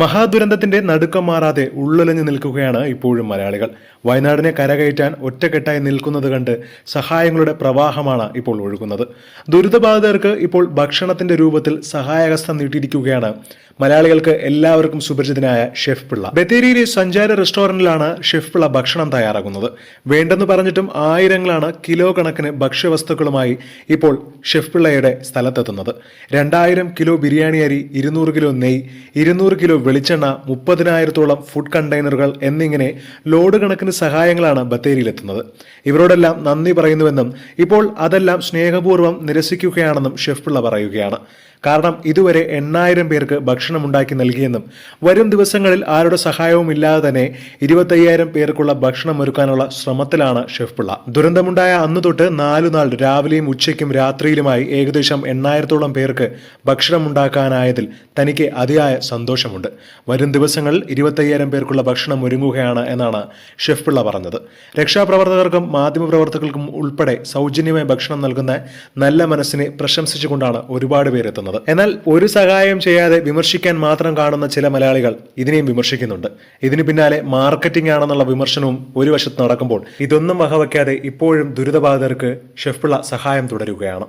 മഹാദുരന്തത്തിന്റെ നടുക്കം മാറാതെ ഉള്ളലഞ്ഞു നിൽക്കുകയാണ് ഇപ്പോഴും മലയാളികൾ. വയനാടിനെ കരകയറ്റാൻ ഒറ്റക്കെട്ടായി നിൽക്കുന്നത് കണ്ട് സഹായങ്ങളുടെ പ്രവാഹമാണ് ഇപ്പോൾ ഒഴുകുന്നത്. ദുരിതബാധിതർക്ക് ഇപ്പോൾ ഭക്ഷണത്തിന്റെ രൂപത്തിൽ സഹായഹസ്തം നീട്ടിയിരിക്കുകയാണ് മലയാളികൾക്ക് എല്ലാവർക്കും സുപരിചിതനായ ഷെഫ് പിള്ള. ബത്തേരിയിലെ സഞ്ചാര റെസ്റ്റോറന്റിലാണ് ഷെഫ് പിള്ള ഭക്ഷണം തയ്യാറാക്കുന്നത്. വേണ്ടെന്ന് പറഞ്ഞിട്ടും ആയിരങ്ങളാണ് കിലോ കണക്കിന് ഭക്ഷ്യവസ്തുക്കളുമായി ഇപ്പോൾ ഷെഫ് പിള്ളയുടെ സ്ഥലത്തെത്തുന്നത്. രണ്ടായിരം കിലോ ബിരിയാണി അരി ഇരുന്നൂറ് കിലോ നെയ് ഇരുന്നൂറ് കിലോ വെളിച്ചെണ്ണ മുപ്പതിനായിരത്തോളം ഫുഡ് കണ്ടെയ്നറുകൾ എന്നിങ്ങനെ ലോഡ് കണക്കിന് സഹായങ്ങളാണ് ബത്തേരിയിലെത്തുന്നത്. ഇവരോടെല്ലാം നന്ദി പറയുന്നുവെന്നും ഇപ്പോൾ അതെല്ലാം സ്നേഹപൂർവം നിരസിക്കുകയാണെന്നും ഷെഫ് പിള്ള പറയുകയാണ്. കാരണം ഇതുവരെ എണ്ണായിരം പേർക്ക് ഭക്ഷണം ഉണ്ടാക്കി നൽകിയെന്നും വരും ദിവസങ്ങളിൽ ആരുടെ സഹായവും ഇല്ലാതെ തന്നെ ഇരുപത്തയ്യായിരം പേർക്കുള്ള ഭക്ഷണം ഒരുക്കാനുള്ള ശ്രമത്തിലാണ് ഷെഫ് പിള്ള ദുരന്തമുണ്ടായ അന്ന് തൊട്ട് നാലു നാൾ രാവിലെയും ഉച്ചയ്ക്കും രാത്രിയിലുമായി ഏകദേശം എണ്ണായിരത്തോളം പേർക്ക് ഭക്ഷണം ഉണ്ടാക്കാനായതിൽ തനിക്ക് അതിയായ സന്തോഷമുണ്ട്. വരും ദിവസങ്ങളിൽ ഇരുപത്തയ്യായിരം പേർക്കുള്ള ഭക്ഷണം ഒരുങ്ങുകയാണ് എന്നാണ് ഷെഫ് പിള്ള പറഞ്ഞത്. രക്ഷാപ്രവർത്തകർക്കും മാധ്യമപ്രവർത്തകർക്കും ഉൾപ്പെടെ സൗജന്യമായി ഭക്ഷണം നൽകുന്ന നല്ല മനസ്സിനെ പ്രശംസിച്ചുകൊണ്ടാണ് ഒരുപാട് പേര് എത്തുന്നത് എന്നാൽ ഒരു സഹായം ചെയ്യാതെ വിമർശിക്കാൻ മാത്രം കാണുന്ന ചില മലയാളികൾ ഇതിനെയും വിമർശിക്കുന്നുണ്ട്. ഇതിനു പിന്നാലെ മാർക്കറ്റിംഗ് ആണെന്നുള്ള വിമർശനവും ഒരു വശത്ത് നടക്കുമ്പോൾ ഇതൊന്നും വകവയ്ക്കാതെ ഇപ്പോഴും ദുരിതബാധിതർക്ക് ഷെഫ്പിള്ള സഹായം തുടരുകയാണ്.